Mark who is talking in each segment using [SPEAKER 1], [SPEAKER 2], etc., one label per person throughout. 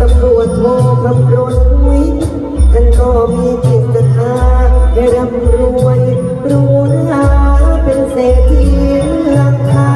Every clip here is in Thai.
[SPEAKER 1] ตำรวจโทกับรถวิทย์ท่านก็มีจิตศรัทธาได้ร่ำรวยรู้ลาเป็นเศรษฐีลังคา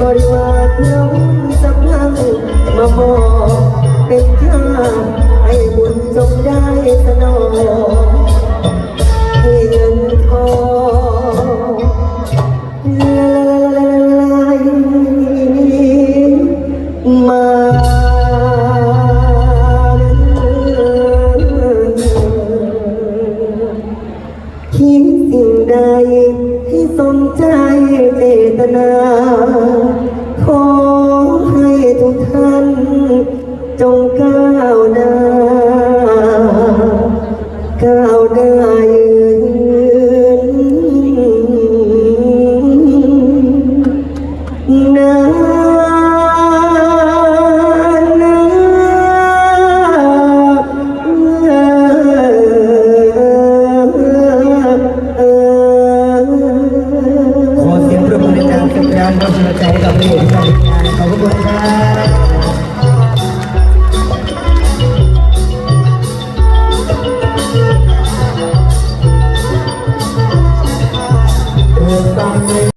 [SPEAKER 1] บริวารเพื่อหุ้นสำนักมาบอกเป็นข้าให้บุญจงได้สนองเงินทองไหลมา คิดสิ่งใดที่สมใจเจตนา nunca